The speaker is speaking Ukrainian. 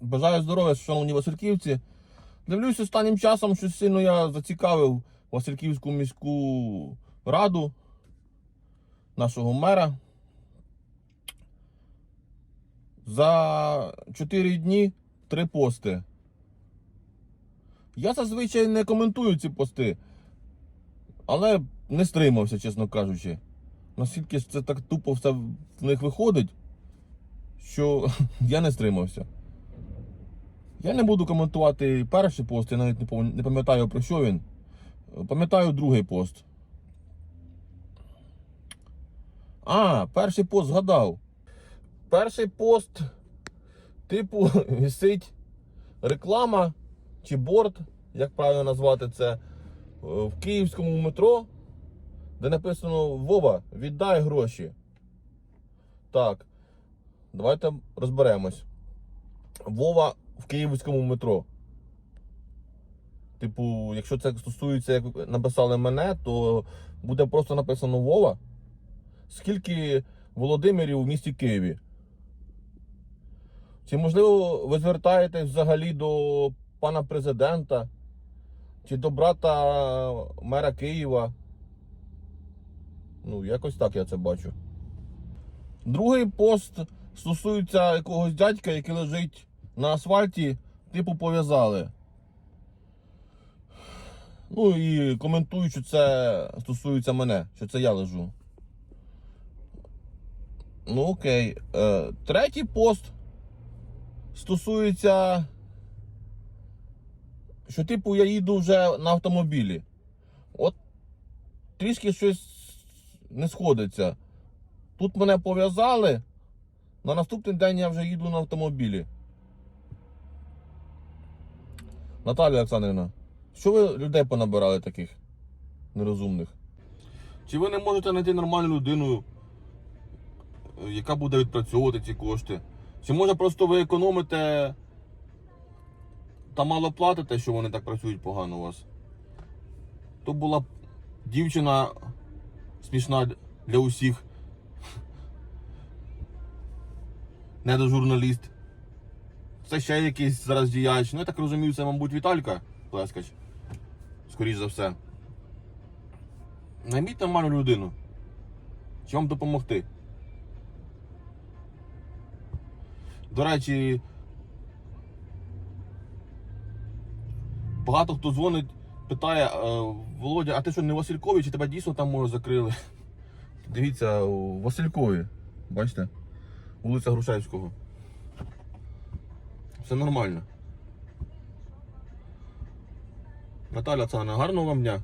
Бажаю здоров'я, шановні Васильківці. Дивлюсь, останнім часом щось сильно я зацікавив Васильківську міську раду, нашого мера. За 4 дні три пости. Я зазвичай не коментую ці пости, але не стримався, чесно кажучи. Наскільки це так тупо все в них виходить, що я не стримався. Я не буду коментувати перший пост, я навіть не пам'ятаю про що він. Пам'ятаю другий пост. А, перший пост згадав. Перший пост, типу, висить реклама чи борт, як правильно назвати це, е, в київському метро, де написано Вова, віддай гроші. Так, давайте розберемось. Вова в київському метро. Типу, якщо це стосується, як написали мене, то буде просто написано Вова. Скільки Володимирів у місті Києві? Чи можливо ви звертаєтесь взагалі до пана президента? Чи до брата мера Києва? Ну, якось так я це бачу. Другий пост стосується якогось дядька, який лежить на асфальті, типу пов'язали. Ну і коментують, що це стосується мене, що це я лежу. Ну окей. Е, третій пост стосується, що типу я їду вже на автомобілі. От трішки щось не сходиться. Тут мене пов'язали, на наступний день я вже їду на автомобілі. Наталя Олександрівна, що ви людей понабирали таких нерозумних? Чи ви не можете знайти нормальну людину, е, яка буде відпрацьовувати ці кошти? Чи може просто ви економите та мало платите, що вони так працюють погано у вас? То була дівчина смішна для усіх. Недожурналіст. Це ще якийсь зараз діяч. Ну, я так розумію, це, мабуть, Віталька Плескач. Скоріш за все. Найміть нормальну людину. Чи вам допомогти? До речі, багато хто дзвонить, питає, е, Володя, а ти що не Василькові, чи тебе дійсно там може закрили? Дивіться, у Василькові. Бачите? Вулиця Грушевського. Все нормально. Наталя Цана, гарного вам дня.